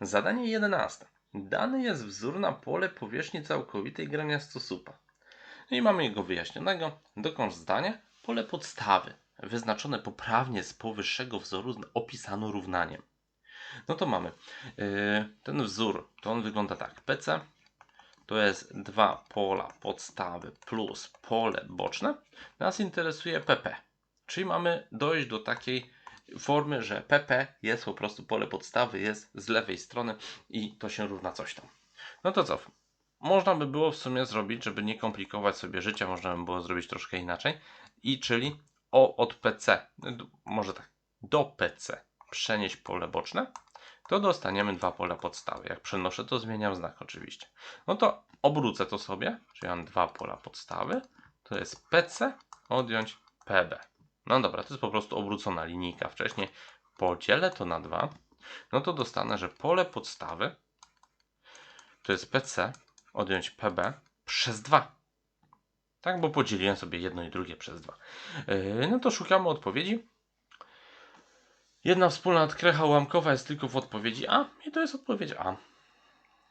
Zadanie 11. Dany jest wzór na pole powierzchni całkowitej grania stosupa. No i mamy jego wyjaśnionego. Dokończ zdanie. Pole podstawy, wyznaczone poprawnie z powyższego wzoru, opisano równaniem. No to mamy yy, ten wzór, to on wygląda tak. PC to jest dwa pola podstawy plus pole boczne. Nas interesuje PP, czyli mamy dojść do takiej formy, że PP jest po prostu pole podstawy, jest z lewej strony i to się równa coś tam. No to co? Można by było w sumie zrobić, żeby nie komplikować sobie życia, można by było zrobić troszkę inaczej. I czyli O od PC, może tak, do PC przenieść pole boczne, to dostaniemy dwa pola podstawy. Jak przenoszę, to zmieniam znak oczywiście. No to obrócę to sobie, czyli mam dwa pola podstawy. To jest PC odjąć PB. No dobra, to jest po prostu obrócona linijka. Wcześniej podzielę to na dwa. No to dostanę, że pole podstawy to jest PC odjąć PB przez 2. Tak, bo podzieliłem sobie jedno i drugie przez 2. Yy, no to szukamy odpowiedzi. Jedna wspólna krecha ułamkowa jest tylko w odpowiedzi A i to jest odpowiedź A.